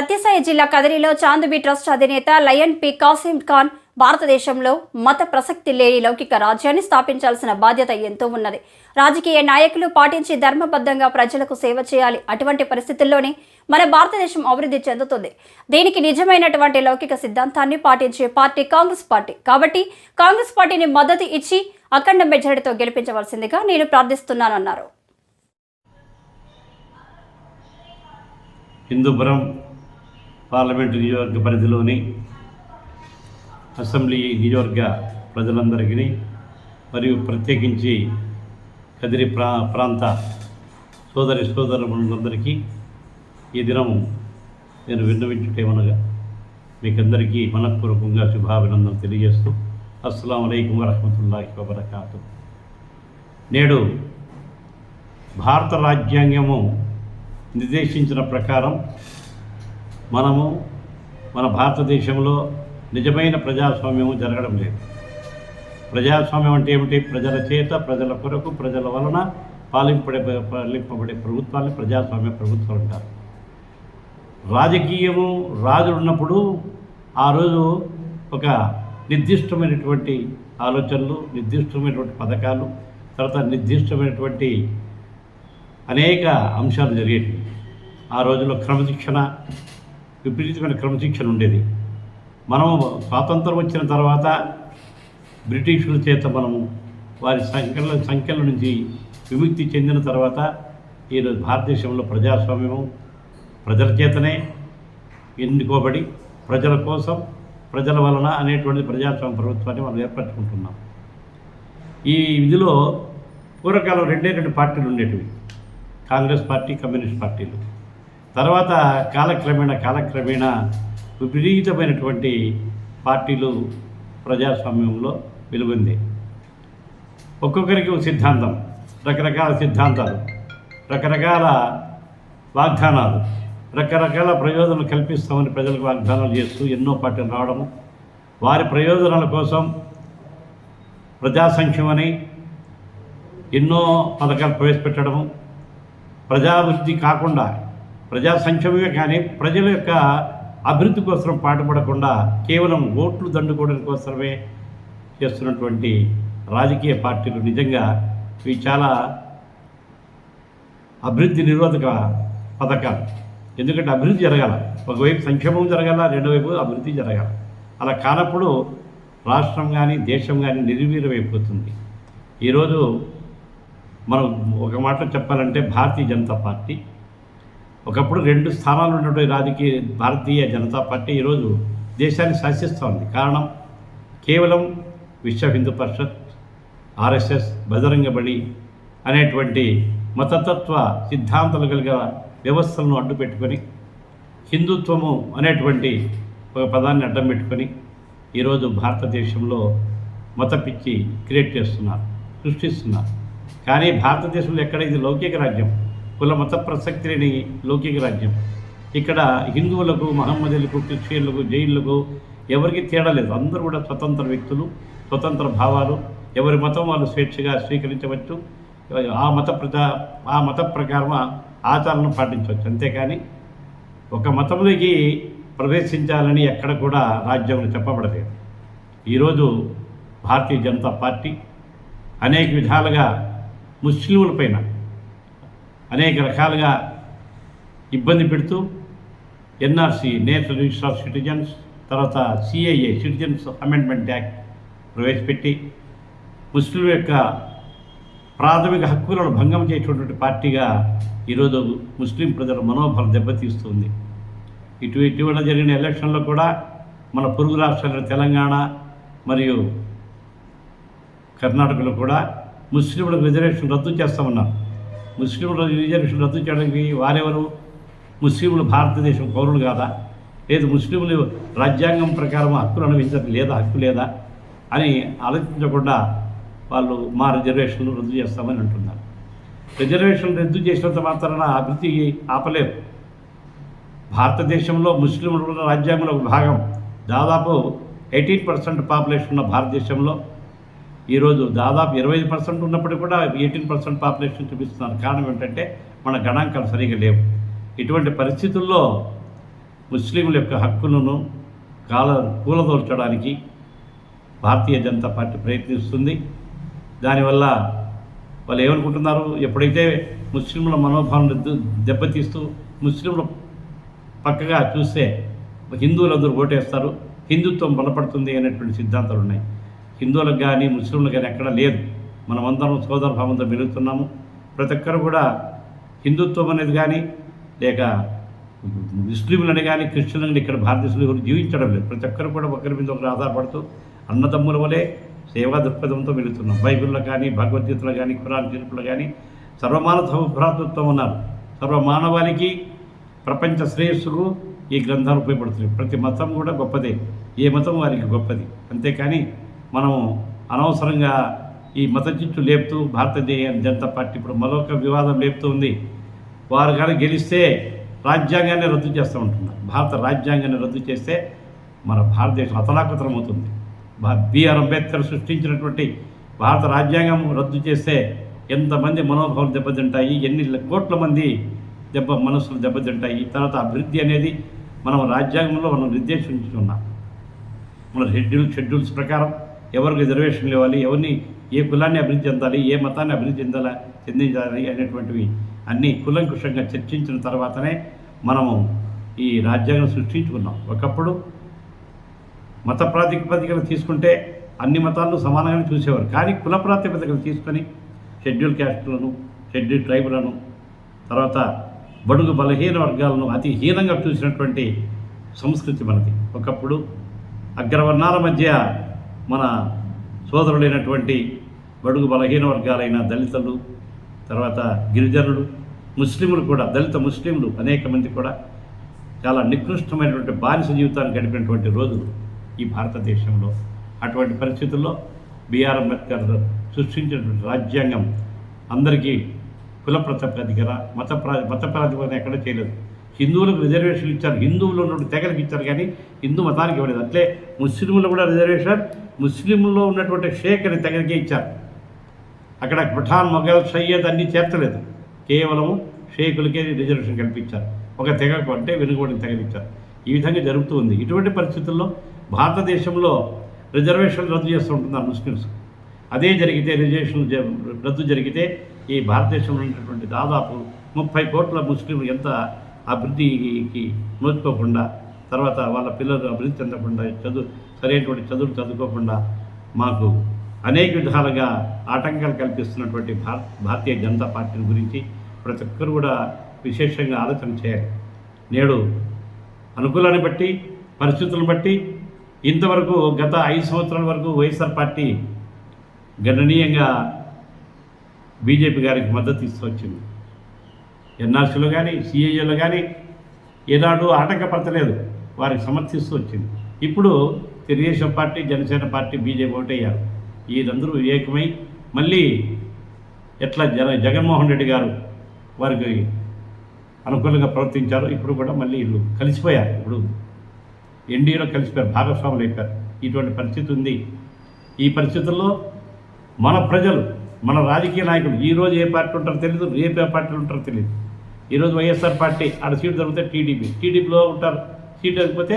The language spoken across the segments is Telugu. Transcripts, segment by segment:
సత్యసాయి జిల్లా కదిరిలో చాందుబి ట్రస్ట్ అధినేత లయన్ పి కాసిం ఖాన్ భారతదేశంలో మత ప్రసక్తి లేని లౌకిక రాజ్యాన్ని స్థాపించాల్సిన బాధ్యత ఎంతో ఉన్నది. రాజకీయ నాయకులు పాటించి ధర్మబద్ధంగా ప్రజలకు సేవ చేయాలి. అటువంటి పరిస్థితుల్లోనే మన భారతదేశం అభివృద్ధి చెందుతుంది. దీనికి నిజమైనటువంటి లౌకిక సిద్ధాంతాన్ని పాటించే పార్టీ కాంగ్రెస్ పార్టీ. కాబట్టి కాంగ్రెస్ పార్టీని మద్దతు ఇచ్చి అఖండ మెజారిటీతో గెలిపించవలసిందిగా నేను ప్రార్థిస్తున్నానన్నారు. హిందూపురం పార్లమెంటు నియోజకవర్గ పరిధిలోని అసెంబ్లీ నియోజకవర్గ ప్రజలందరికీ మరియు ప్రత్యేకించి కదిరి ప్రా ప్రాంత సోదరి సోదరులందరికీ ఈ దినం నేను విన్నవించుటేమనగా మీకందరికీ మనఃపూర్వకంగా శుభాభినందనలు తెలియజేస్తూ అస్సలం అయికం వరహమతుల్లాహి వబర్కాతు నేడు భారత రాజ్యాంగము నిర్దేశించిన ప్రకారం మనము మన భారతదేశంలో నిజమైన ప్రజాస్వామ్యము జరగడం లేదు. ప్రజాస్వామ్యం అంటే ఏమిటి? ప్రజల చేత ప్రజల కొరకు ప్రజల వలన పాలింపడే పాలింపబడే ప్రభుత్వాన్ని ప్రజాస్వామ్య ప్రభుత్వాలు అంటారు. రాజకీయము రాజు ఉన్నప్పుడు ఆ రోజు ఒక నిర్దిష్టమైనటువంటి ఆలోచనలు నిర్దిష్టమైనటువంటి పథకాలు తర్వాత నిర్దిష్టమైనటువంటి అనేక అంశాలు జరిగేవి ఆ రోజుల్లో క్రమశిక్షణ విపరీతమైన క్రమశిక్షణ ఉండేది మనము స్వాతంత్రం వచ్చిన తర్వాత బ్రిటిషుల చేత మనము వారి సంఖ్యల సంఖ్యల నుంచి విముక్తి చెందిన తర్వాత ఈరోజు భారతదేశంలో ప్రజాస్వామ్యము ప్రజల చేతనే ఎన్నుకోబడి ప్రజల కోసం ప్రజల వలన అనేటువంటి ప్రజాస్వామ్య ప్రభుత్వాన్ని మనం ఏర్పరచుకుంటున్నాం. ఈ విధిలో పూర్వకాలం రెండే రెండు పార్టీలు ఉండేటివి కాంగ్రెస్ పార్టీ కమ్యూనిస్ట్ పార్టీలు. తర్వాత కాలక్రమేణ కాలక్రమేణా విపరీతమైనటువంటి పార్టీలు ప్రజాస్వామ్యంలో వెలుగుంది. ఒక్కొక్కరికి ఒక సిద్ధాంతం రకరకాల సిద్ధాంతాలు రకరకాల వాగ్దానాలు రకరకాల ప్రయోజనాలు కల్పిస్తామని ప్రజలకు వాగ్దానాలు చేస్తూ ఎన్నో పార్టీలు రావడము వారి ప్రయోజనాల కోసం ప్రజా సంక్షేమని ఎన్నో పథకాలు ప్రవేశపెట్టడము ప్రజాభివృద్ధి కాకుండా ప్రజా సంక్షేమమే కానీ ప్రజల యొక్క అభివృద్ధి కోసం పాటుపడకుండా కేవలం ఓట్లు దండుకోవడం కోసమే చేస్తున్నటువంటి రాజకీయ పార్టీలు నిజంగా ఇవి చాలా అభివృద్ధి నిరోధక పథకాలు. ఎందుకంటే అభివృద్ధి జరగాల. ఒకవైపు సంక్షేమం జరగాల రెండో వైపు అభివృద్ధి జరగాల. అలా కానప్పుడు రాష్ట్రం కానీ దేశం కానీ నిర్వీర్యమైపోతుంది. ఈరోజు మనం ఒక మాట చెప్పాలంటే భారతీయ జనతా పార్టీ ఒకప్పుడు రెండు స్థానాలు ఉన్నటువంటి రాజకీయ భారతీయ జనతా పార్టీ ఈరోజు దేశాన్ని శాసిస్తోంది. కారణం కేవలం విశ్వ హిందూ పరిషత్ ఆర్ఎస్ఎస్ బజరంగబడి అనేటువంటి మతతత్వ సిద్ధాంతాలు కలిగిన వ్యవస్థలను అడ్డు పెట్టుకొని హిందుత్వము అనేటువంటి ఒక పదాన్ని అడ్డం పెట్టుకొని ఈరోజు భారతదేశంలో మత పిచ్చి క్రియేట్ చేస్తున్నారు సృష్టిస్తున్నారు. కానీ భారతదేశంలో ఎక్కడ ఇది లౌకిక రాజ్యం? కుల మత ప్రసక్తి లేని లౌకిక రాజ్యం. ఇక్కడ హిందువులకు మహమ్మదీలకు క్రిస్టియన్లకు జైన్లకు ఎవరికి తేడా లేదు. అందరూ కూడా స్వతంత్ర వ్యక్తులు స్వతంత్ర భావాలు. ఎవరి మతం వాళ్ళు స్వేచ్ఛగా స్వీకరించవచ్చు. ఆ మత ప్రజా ఆ మత ప్రకారం ఆచారాలను పాటించవచ్చు. అంతేకాని ఒక మతంలోకి ప్రవేశించాలని ఎక్కడ కూడా రాజ్యంలో చెప్పబడలేదు. ఈరోజు భారతీయ జనతా పార్టీ అనేక విధాలుగా ముస్లింలపైన అనేక రకాలుగా ఇబ్బంది పెడుతూ NRC national register of citizens తర్వాత సిఐఏ సిటిజన్స్ అమెండ్మెంట్ యాక్ట్ ప్రవేశపెట్టి ముస్లిం యొక్క ప్రాథమిక హక్కులను భంగం చేసేటువంటి పార్టీగా ఈరోజు ముస్లిం ప్రజల మనోబలం దెబ్బతీస్తుంది. ఇటు ఇటీవల జరిగిన ఎలక్షన్లో కూడా మన పొరుగు రాష్ట్రాలైన తెలంగాణ మరియు కర్ణాటకలో కూడా ముస్లింలకు రిజర్వేషన్ రద్దు చేస్తామన్నారు ముస్లింలు రిజర్వేషన్ రద్దు చేయడానికి వారెవరు? ముస్లింలు భారతదేశం పౌరులు కాదా? లేదు ముస్లింలు రాజ్యాంగం ప్రకారం హక్కులు అనుభవించడం లేదా హక్కు లేదా అని ఆలోచించకుండా వాళ్ళు మా రిజర్వేషన్లు రద్దు చేస్తామని అంటున్నారు. రిజర్వేషన్ రద్దు చేసినంత మాత్రాన అభివృద్ధి ఆపలేరు. భారతదేశంలో ముస్లింలు ఉన్న రాజ్యాంగంలో ఒక భాగం దాదాపు ఎయిటీన్ పర్సెంట్ పాపులేషన్ ఉన్న భారతదేశంలో ఈరోజు దాదాపు ఇరవై ఐదు పర్సెంట్ ఉన్నప్పటికీ కూడా ఎయిటీన్ పర్సెంట్ పాపులేషన్ చూపిస్తున్నారు. కారణం ఏంటంటే మన గణాంకాలు సరిగా లేవు. ఇటువంటి పరిస్థితుల్లో ముస్లింల యొక్క హక్కులను కాల కూలదోల్చడానికి భారతీయ జనతా పార్టీ ప్రయత్నిస్తుంది. దానివల్ల వాళ్ళు ఏమనుకుంటున్నారు? ఎప్పుడైతే ముస్లింల మనోభావాలను దెబ్బతీస్తూ ముస్లింలు పక్కగా చూస్తే హిందువులందరూ ఓటేస్తారు. హిందుత్వం బలపడుతుంది అనేటువంటి సిద్ధాంతాలు ఉన్నాయి హిందువులకు కానీ ముస్లింలకు కానీ ఎక్కడ లేదు. మనమందరం సోదర భావంతో మెలుగుతున్నాము. ప్రతి ఒక్కరు కూడా హిందుత్వం అనేది కానీ లేక ముస్లింలని కానీ క్రిస్టియన్లని ఇక్కడ భారతదేశంలో ఎవరు జీవించడం లేదు. ప్రతి ఒక్కరు కూడా ఒకరి మీద ఒకరు ఆధారపడుతూ అన్నదమ్ముల వలె సేవా దృక్పథంతో వెళుతున్నాం. బైబిల్లో కానీ భగవద్గీతలో కానీ ఖురాన్ తీర్పులో కానీ సర్వమానవ భ్రాతృత్వం ఉన్నారు. సర్వమానవానికి ప్రపంచ శ్రేయస్సుకు ఈ గ్రంథాలు ఉపయోగపడుతున్నాయి. ప్రతి మతం కూడా గొప్పదే. ఏ మతం వారికి గొప్పది? అంతేకాని మనం అనవసరంగా ఈ మత చిచ్చు లేపుతూ భారతీయ జనతా పార్టీ ఇప్పుడు మరొక వివాదం లేపుతూ ఉంది. వారు కానీ గెలిస్తే రాజ్యాంగాన్ని రద్దు చేస్తూ ఉంటున్నారు. భారత రాజ్యాంగాన్ని రద్దు చేస్తే మన భారతదేశం అతలాకుతలం అవుతుంది. బిఆర్ అంబేద్కర్ సృష్టించినటువంటి భారత రాజ్యాంగం రద్దు చేస్తే ఎంతమంది మనోభావాలు దెబ్బతింటాయి ఎన్ని కోట్ల మంది దెబ్బ మనసులు దెబ్బతింటాయి. తర్వాత అభివృద్ధి అనేది మనం రాజ్యాంగంలో మనం నిర్దేశించుకున్నాం. మన షెడ్యూల్ షెడ్యూల్స్ ప్రకారం ఎవరికి రిజర్వేషన్లు ఇవ్వాలి ఎవరిని ఏ కులాన్ని అభివృద్ధి చెందాలి ఏ మతాన్ని అభివృద్ధి చెందాలా చెందించాలి అనేటువంటివి అన్నీ కులంకుషంగా చర్చించిన తర్వాతనే మనము ఈ రాజ్యాంగం సృష్టించుకున్నాం. ఒకప్పుడు మత ప్రాతిపదికలు తీసుకుంటే అన్ని మతాలను సమానంగానే చూసేవారు. కానీ కుల ప్రాతిపదికలు తీసుకొని షెడ్యూల్ క్యాస్టులను షెడ్యూల్ ట్రైబులను తర్వాత బడుగు బలహీన వర్గాలను అతి హీనంగా చూసినటువంటి సంస్కృతి మనది. ఒకప్పుడు అగ్రవర్ణాల మధ్య మన సోదరులైనటువంటి బడుగు బలహీన వర్గాలైన దళితులు తర్వాత గిరిజనులు ముస్లింలు కూడా దళిత ముస్లింలు అనేక మంది కూడా చాలా నికృష్టమైనటువంటి బానిస జీవితాన్ని గడిపినటువంటి రోజులు ఈ భారతదేశంలో. అటువంటి పరిస్థితుల్లో బిఆర్ అంబేద్కర్ సృష్టించినటువంటి రాజ్యాంగం అందరికీ కుల ప్రాతిపదికన మత ప్రా మత ప్రాతిపదికన ఎక్కడ చేయలేదు. హిందువులకు రిజర్వేషన్లు ఇచ్చారు. హిందువులు ఉన్నటువంటి తెగలకు ఇచ్చారు కానీ హిందూ మతానికి ఇవ్వలేదు. అట్లే ముస్లింలు కూడా రిజర్వేషన్ ముస్లింలో ఉన్నటువంటి షేక్ని అనే ఇచ్చారు. అక్కడ పఠాన్ మొఘల్ సయ్యద్ అన్నీ చేర్చలేదు. కేవలం షేకులకే రిజర్వేషన్ కల్పించారు. ఒక తెగకు అంటే వెనుకబడిన తెగలిచ్చారు. ఈ విధంగా జరుగుతూ ఉంది. ఇటువంటి పరిస్థితుల్లో భారతదేశంలో రిజర్వేషన్ రద్దు చేస్తూ ఉంటున్నారు ముస్లిమ్స్. అదే జరిగితే రిజర్వేషన్ రద్దు జరిగితే ఈ భారతదేశంలో ఉన్నటువంటి దాదాపు ముప్పై కోట్ల ముస్లింలు ఎంత అభివృద్ధికి నోచుకోకుండా తర్వాత వాళ్ళ పిల్లలు అభివృద్ధి చెందకుండా చదువు సరైనటువంటి చదువులు చదువుకోకుండా మాకు అనేక విధాలుగా ఆటంకాలు కల్పిస్తున్నటువంటి భారత భారతీయ జనతా పార్టీ గురించి ప్రతి ఒక్కరు కూడా విశేషంగా ఆలోచన చేయాలి. నేడు అనుకూలాన్ని బట్టి పరిస్థితులను బట్టి ఇంతవరకు గత ఐదు సంవత్సరాల వరకు వైఎస్ఆర్ పార్టీ గణనీయంగా బీజేపీ గారికి మద్దతు ఇస్తూ వచ్చింది. ఎన్ఆర్సీలో కానీ సిఏఏలో కానీ ఏనాడు ఆటంకపరచలేదు. వారికి సమర్థిస్తూ వచ్చింది. ఇప్పుడు Telugu Desam party Janasena party BJP ఓటయ్యారు వీరందరూ ఏకమై మళ్ళీ ఎట్లా జన జగన్మోహన్ రెడ్డి గారు వారికి అనుకూలంగా ప్రవర్తించారు ఇప్పుడు కూడా మళ్ళీ వీళ్ళు కలిసిపోయారు. ఇప్పుడు ఎన్డీఏలో కలిసిపోయారు భాగస్వాములు అయిపోయారు. ఇటువంటి పరిస్థితి ఉంది. ఈ పరిస్థితుల్లో మన ప్రజలు మన రాజకీయ నాయకులు ఈ రోజు ఏ పార్టీ ఉంటారో తెలియదు రేపు ఏ పార్టీలు ఉంటారో తెలియదు ఈరోజు వైఎస్ఆర్ పార్టీ ఆడ సీటు దొరికితే టీడీపీ. టీడీపీలో ఉంటారు. సీట్ లేకపోతే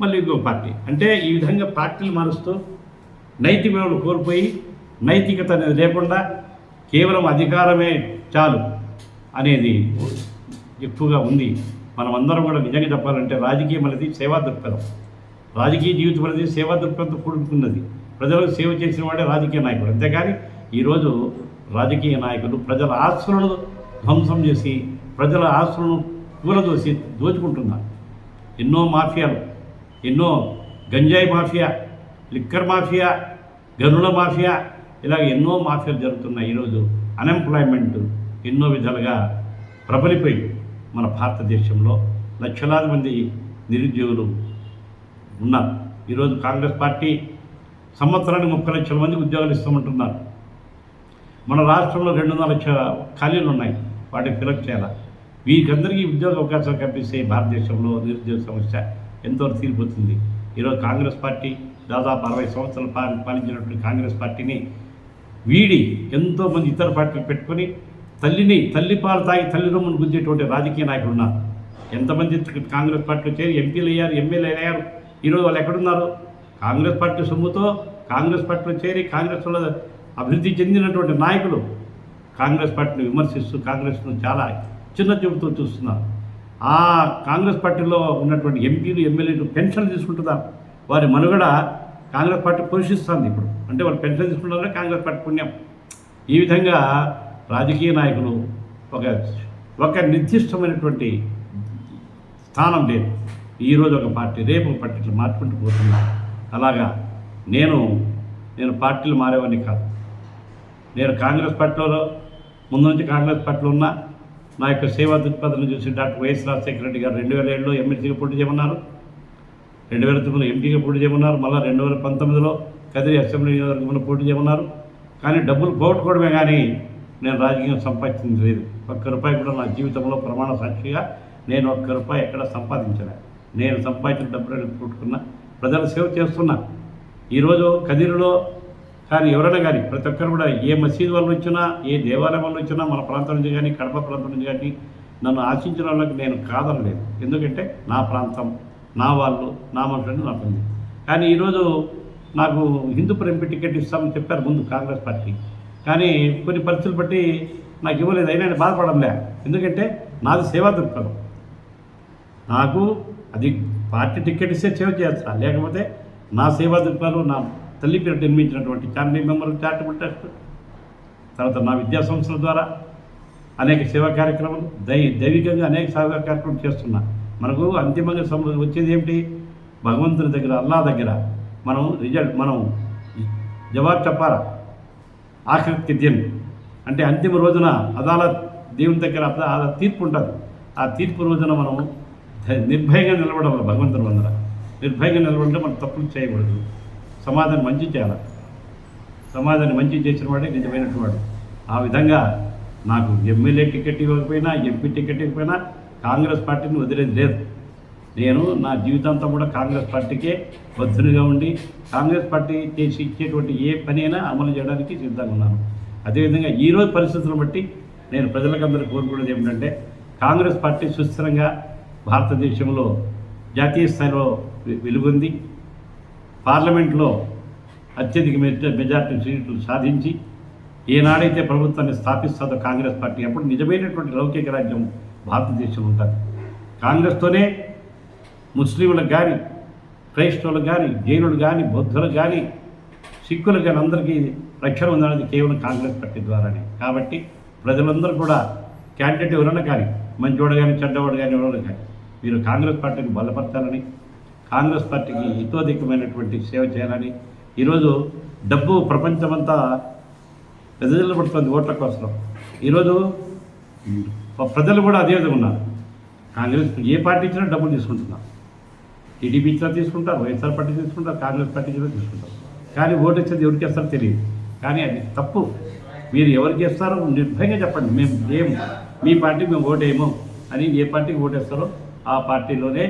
మళ్ళీ ఇంకో పార్టీ. అంటే ఈ విధంగా పార్టీలు మారుస్తూ నైతిక విలువలు కోల్పోయి నైతికత అనేది లేకుండా కేవలం అధికారమే చాలు అనేది ఎక్కువగా ఉంది. మనమందరం కూడా నిజంగా చెప్పాలంటే రాజకీయం అనేది సేవా దృక్పథం. రాజకీయ జీవితం అనేది సేవా దృక్పథంతో కూడుకున్నది. ప్రజలకు సేవ చేసిన వాడే రాజకీయ నాయకుడు. అంతేకాని ఈరోజు రాజకీయ నాయకులు ప్రజల ఆస్తులను ధ్వంసం చేసి ప్రజల ఆస్తులను కూలదోసి దోచుకుంటున్నారు. ఎన్నో మాఫియాలు ఎన్నో గంజాయి మాఫియా లిక్కర్ మాఫియా గనుల మాఫియా ఇలాగ ఎన్నో మాఫియాలు జరుగుతున్నాయి. ఈరోజు అన్ఎంప్లాయ్మెంట్ ఎన్నో విధాలుగా ప్రబలిపోయి మన భారతదేశంలో. లక్షలాది మంది నిరుద్యోగులు ఉన్నారు. ఈరోజు కాంగ్రెస్ పార్టీ సంవత్సరానికి ముప్పై లక్షల మంది ఉద్యోగాలు ఇస్తామంటున్నారు. మన రాష్ట్రంలో రెండున్నర లక్షల ఖాళీలు ఉన్నాయి. వాటిని ఫిలప్ చేయాలి? వీరికందరికీ ఉద్యోగ అవకాశాలు కల్పిస్తే భారతదేశంలో నిరుద్యోగ సమస్య ఎంతో తీరిపోతుంది. ఈరోజు కాంగ్రెస్ పార్టీ దాదాపు అరవై సంవత్సరాలు పాలి పాలించినటువంటి కాంగ్రెస్ పార్టీని వీడి ఎంతోమంది ఇతర పార్టీలు పెట్టుకొని తల్లిని తల్లి పాలు తాగి తల్లి రొమ్మును గుద్దేటువంటి రాజకీయ నాయకులు ఉన్నారు. ఎంతమంది కాంగ్రెస్ పార్టీలో చేరి ఎంపీలు అయ్యారు ఎమ్మెల్యేలు అయ్యారు ఈరోజు వాళ్ళు ఎక్కడున్నారు? కాంగ్రెస్ పార్టీ సొమ్ముతో కాంగ్రెస్ పార్టీలో చేరి కాంగ్రెస్ అభివృద్ధి చెందినటువంటి నాయకులు కాంగ్రెస్ పార్టీని విమర్శిస్తూ కాంగ్రెస్ను చాలా చిన్న చూపుతూ చూస్తున్నారు ఆ కాంగ్రెస్ పార్టీలో ఉన్నటువంటి ఎంపీలు ఎమ్మెల్యేలు పెన్షన్లు తీసుకుంటున్నారు వారి మనుగడ కాంగ్రెస్ పార్టీ పోషిస్తుంది ఇప్పుడు. అంటే వాళ్ళు పెన్షన్ తీసుకుంటారంటే కాంగ్రెస్ పార్టీ పుణ్యం? ఈ విధంగా రాజకీయ నాయకులు ఒక ఒక నిర్దిష్టమైనటువంటి స్థానం లేదు. ఈరోజు ఒక పార్టీ రేపు ఒక పార్టీలు మార్చుకుంటూ పోతున్నారు అలాగా నేను నేను పార్టీలు మారేవాడిని కాదు. నేను కాంగ్రెస్ పార్టీలో ముందు నుంచి కాంగ్రెస్ పార్టీలో ఉన్నా. నా యొక్క సేవా దృక్పథం చూసి డాక్టర్ వైఎస్ రాజశేఖర రెడ్డి గారు రెండు వేల ఏడులో ఎమ్మెల్సీగా పోటీ చేయమన్నారు. రెండు వేల తొమ్మిదిలో ఎంపీగా పోటీ చేయమన్నారు. మళ్ళీ రెండు వేల పంతొమ్మిదిలో కదిరి అసెంబ్లీ నియోజకవర్గంలో పోటీ చేయమన్నారు. కానీ డబ్బులు పోగొట్టుకోవడమే కానీ నేను రాజకీయం సంపాదించింది లేదు ఒక్క రూపాయి కూడా నా జీవితంలో ప్రమాణ సాక్షిగా నేను ఒక్క రూపాయి ఎక్కడ సంపాదించలే. నేను సంపాదించిన డబ్బులు కొట్టుకున్నా ప్రజల సేవ చేస్తున్నా. ఈరోజు కదిరిలో కానీ ఎవరైనా కానీ ప్రతి ఒక్కరు కూడా ఏ మసీదు వల్ల వచ్చినా ఏ దేవాలయం వల్ల వచ్చినా మన ప్రాంతం నుంచి కానీ కడప ప్రాంతం నుంచి కానీ నన్ను ఆశించిన వాళ్ళకి నేను కాదనలేదు. ఎందుకంటే నా ప్రాంతం నా వాళ్ళు నా మనుషులు నా పని కానీ ఈరోజు నాకు హిందూపురం ఎంపీ టికెట్ ఇస్తామని చెప్పారు ముందు కాంగ్రెస్ పార్టీ. కానీ కొన్ని పరిస్థితులు బట్టి నాకు ఇవ్వలేదు. అయినా నేను బాధపడంలే ఎందుకంటే నాది సేవా దృక్పథం. నాకు అది పార్టీ టికెట్ ఇస్తే సేవ చేస్తా లేకపోతే నా సేవా దృక్పథం నా తల్లి పేరు నిర్మించినటువంటి ఫ్యామిలీ మెంబర్ చారిటబుల్ ట్రస్ట్ తర్వాత నా విద్యా సంస్థల ద్వారా అనేక సేవా కార్యక్రమాలు దై దైవికంగా అనేక సేవా కార్యక్రమాలు చేస్తున్నా మనకు అంతిమంగా సమృద్ధి వచ్చేది ఏమిటి? భగవంతుని దగ్గర అల్లా దగ్గర మనం రిజల్ట్ మనం జవాబు చెప్పాలా? ఆఖరికి దిన్ అంటే అంతిమ రోజున అదాలత్ దేవుని దగ్గర అద- తీర్పు ఉంటుంది. ఆ తీర్పు రోజున మనం నిర్భయంగా నిలబడాలి భగవంతుని వందర నిర్భయంగా నిలబడితే మనం తప్పులు చేయకూడదు. సమాధాన్ని మంచి చేయాలి. సమాధాన్ని మంచి చేసిన వాడే నిజమైనటువంటి వాడు. ఆ విధంగా నాకు ఎమ్మెల్యే టికెట్ ఇవ్వకపోయినా ఎంపీ టికెట్ ఇవ్వకపోయినా కాంగ్రెస్ పార్టీని వదిలేది లేదు. నేను నా జీవితాంతం కూడా కాంగ్రెస్ పార్టీకే బద్ధునిగా ఉండి కాంగ్రెస్ పార్టీ చేసి ఇచ్చేటువంటి ఏ పని అయినా అమలు చేయడానికి సిద్ధంగా ఉన్నాను. అదేవిధంగా ఈరోజు పరిస్థితులను బట్టి నేను ప్రజలకందరూ కోరుకునేది ఏమిటంటే కాంగ్రెస్ పార్టీ సుస్థిరంగా భారతదేశంలో జాతీయ స్థాయిలో వెలుగుంది. పార్లమెంట్లో అత్యధిక మెజ- మెజార్టీ సీట్లు సాధించి ఏనాడైతే ప్రభుత్వాన్ని స్థాపిస్తుందో కాంగ్రెస్ పార్టీ అప్పుడు నిజమైనటువంటి లౌకిక రాజ్యం భారతదేశం ఉంటుంది. కాంగ్రెస్తోనే ముస్లింలకు కానీ క్రైస్తవులకు కానీ జైనులు కానీ బౌద్ధులకు కానీ సిక్కులు కానీ అందరికీ రక్షణ ఉందనేది కేవలం కాంగ్రెస్ పార్టీ ద్వారానే. కాబట్టి ప్రజలందరూ కూడా క్యాండిడేట్ ఎవరైనా కానీ మంచివాడు కానీ చెడ్డవాడు కానీ ఎవరైనా కానీ మీరు కాంగ్రెస్ పార్టీని బలపరచాలని కాంగ్రెస్ పార్టీకి హితోధికమైనటువంటి సేవ చేయాలని ఈరోజు డబ్బు ప్రపంచమంతా ప్రజలు పడుతుంది ఓట్ల కోసం. ఈరోజు ప్రజలు కూడా అదే విధంగా ఉన్నారు. కాంగ్రెస్ ఏ పార్టీ ఇచ్చినా డబ్బులు తీసుకుంటున్నారు. టీడీపీ ఇచ్చినా తీసుకుంటారు వైఎస్ఆర్ పార్టీ తీసుకుంటారు కాంగ్రెస్ పార్టీ ఇచ్చినా తీసుకుంటారు. కానీ ఓటు ఇచ్చేది ఎవరికి వేస్తారో తెలియదు. కానీ అది తప్పు. మీరు ఎవరికి వేస్తారో నిర్భయంగా చెప్పండి. మేము ఏం మీ పార్టీ మేము ఓటేయము అని ఏ పార్టీకి ఓటేస్తారో ఆ పార్టీలోనే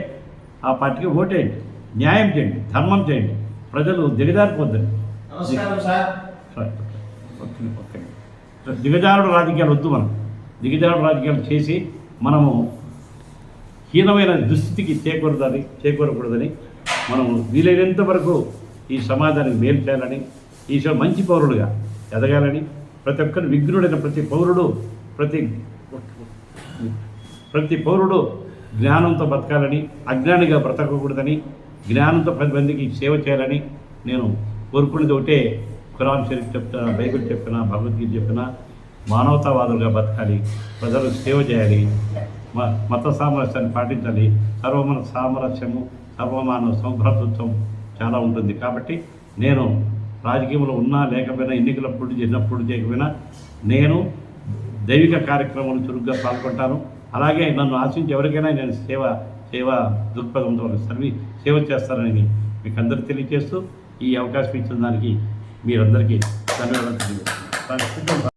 ఆ పార్టీకి ఓటేయండి న్యాయం చేయండి ధర్మం చేయండి. ప్రజలు దిగజారిపోద్దండి. దిగజారుడు రాజకీయాలు వద్దు మనం. దిగజారుడు రాజకీయాలు చేసి మనము హీనమైన దుస్థితికి చేకూరదని చేకూరకూడదని మనం వీలైనంత వరకు ఈ సమాజానికి మేలు చేయాలని ఈ స- మంచి పౌరుడుగా ఎదగాలని ప్రతి ఒక్కరు విఘ్నుడైన ప్రతి పౌరుడు ప్రతి ప్రతి పౌరుడు జ్ఞానంతో బతకాలని అజ్ఞానిగా బ్రతకకూడదని జ్ఞానంతో పది మందికి సేవ చేయాలని నేను కోరుకునేది ఒకటే. ఖురాన్ షరీఫ్ చెప్తున్నా బైబిల్ చెప్పినా భగవద్గీత చెప్పినా మానవతావాదులుగా బతకాలి ప్రజలు సేవ చేయాలి మ మత సామరస్యాన్ని పాటించాలి. సర్వమన సామరస్యము సర్వమానవ సంభ్రతత్వం చాలా ఉంటుంది. కాబట్టి నేను రాజకీయంలో ఉన్నా లేకపోయినా ఎన్నికల ఎన్నికలప్పుడు చేసినప్పుడు చేయకపోయినా నేను దైవిక కార్యక్రమాలు చురుగ్గా పాల్గొంటాను. అలాగే నన్ను ఆశించి ఎవరికైనా నేను సేవ సేవ దృక్పథంతో సర్వి సేవ చేస్తానని మీకు అందరికీ తెలియజేస్తూ ఈ అవకాశం ఇచ్చిన దానికి మీరందరికీ ధన్యవాదాలు తెలియజేస్తున్నాను.